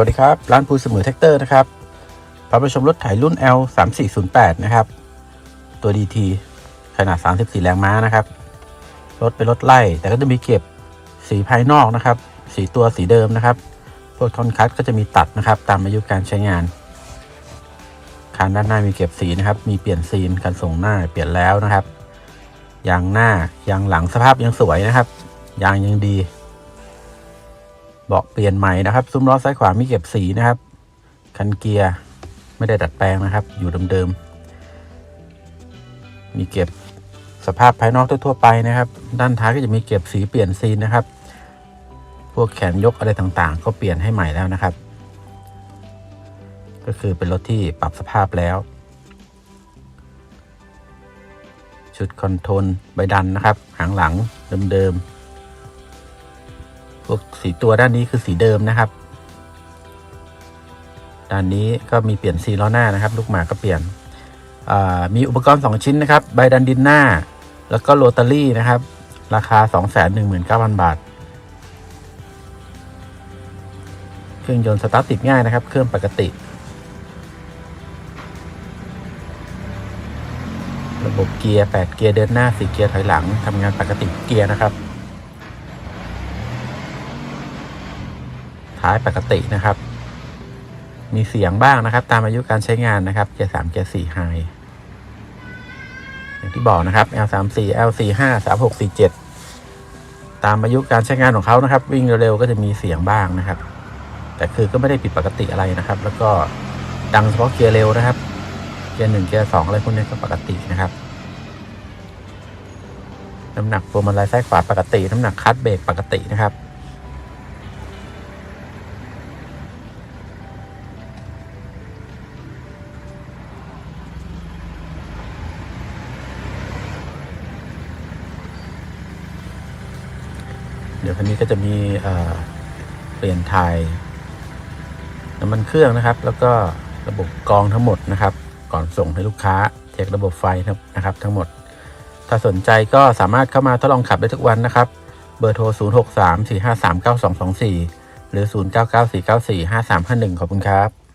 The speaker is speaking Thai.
วัสดีครับ ร้านภูเสมอแท็กเตอร์นะครับพาไปชมรถไถรุ่น L 3 4 0 8นะครับ ตัว DT ขนาด 34 แรงม้านะครับ รถเป็นรถไล่ แต่ก็จะมีเก็บสีภายนอกนะครับ สีตัวสีเดิมนะครับ พวกทอนคัตก็จะมีตัดนะครับ ตามอายุการใช้งานคานด้านหน้ามีเก็บสีนะครับ มีเปลี่ยนซีนการส่งหน้าเปลี่ยนแล้วนะครับ ยางหน้ายางหลังสภาพยังสวยนะครับ ยางยังดี เบาะเปลี่ยนใหม่นะครับ ซุ้มล้อซ้ายขวามีเก็บสีนะครับ คันเกียร์ไม่ได้ดัดแปลงนะครับ อยู่เดิมๆ มีเก็บสภาพภายนอกทั่วๆไปนะครับ ด้านท้ายก็จะมีเก็บสีเปลี่ยนซีนนะครับ พวกแขนยกอะไรต่างๆ ก็เปลี่ยนให้ใหม่แล้วนะครับ ก็คือเป็นรถที่ปรับสภาพแล้ว ชุดคอนโทรลใบดันนะครับ หางหลังเดิมๆ พวกสีตัวด้านนี้คือสีเดิมนะครับ ด้านนี้ก็มีเปลี่ยนซีล้อหน้านะครับ ลูกหมาก็เปลี่ยนมีอุปกรณ์ 2 ชิ้นนะครับ ใบดันดินหน้า แล้วก็โรตารี่นะครับ ราคา 219,000 บาท เครื่องยนต์สตาร์ทติดง่ายนะครับ เครื่องปกติ ระบบเกียร์ 8 เกียร์เดินหน้า 4 เกียร์ถอยหลังทำงานปกติเกียร์นะครับ ท้ายปกตินะครับ มีเสียงบ้างนะครับ ตามอายุการใช้งานนะครับเกียร์สามเกียร์สี่ไฮอย่างที่บอกนะครับ L 3 4 L 4 5 3 6 4 7 ตามอายุการใช้งานของเขานะครับ วิ่งเร็วๆก็จะมีเสียงบ้างนะครับ แต่คือก็ไม่ได้ผิดปกติอะไรนะครับ แล้วก็ดังเฉพาะเกียร์เร็วนะครับ เกียร์หนึ่งเกียร์สองอะไรพวกนี้ก็ปกตินะครับน้ำหนักพวงมาลัยซ้ายขวาปกติ น้ำหนักคลัตช์เบรกปกตินะครับ เดี๋ยวคันนี้ก็จะมีเปลี่ยนถ่ายน้ำมันเครื่องนะครับ แล้วก็ระบบกรองทั้งหมดนะครับ ก่อนส่งให้ลูกค้าเช็คระบบไฟนะครับ ทั้งหมด ถ้าสนใจก็สามารถเข้ามาทดลองขับได้ทุกวันนะครับ เบอร์โทร 0 6 3 4 5 3 9 2 2 4 หรือ 0 9 9 4 9 4 5 3 5 1 ขอบคุณครับ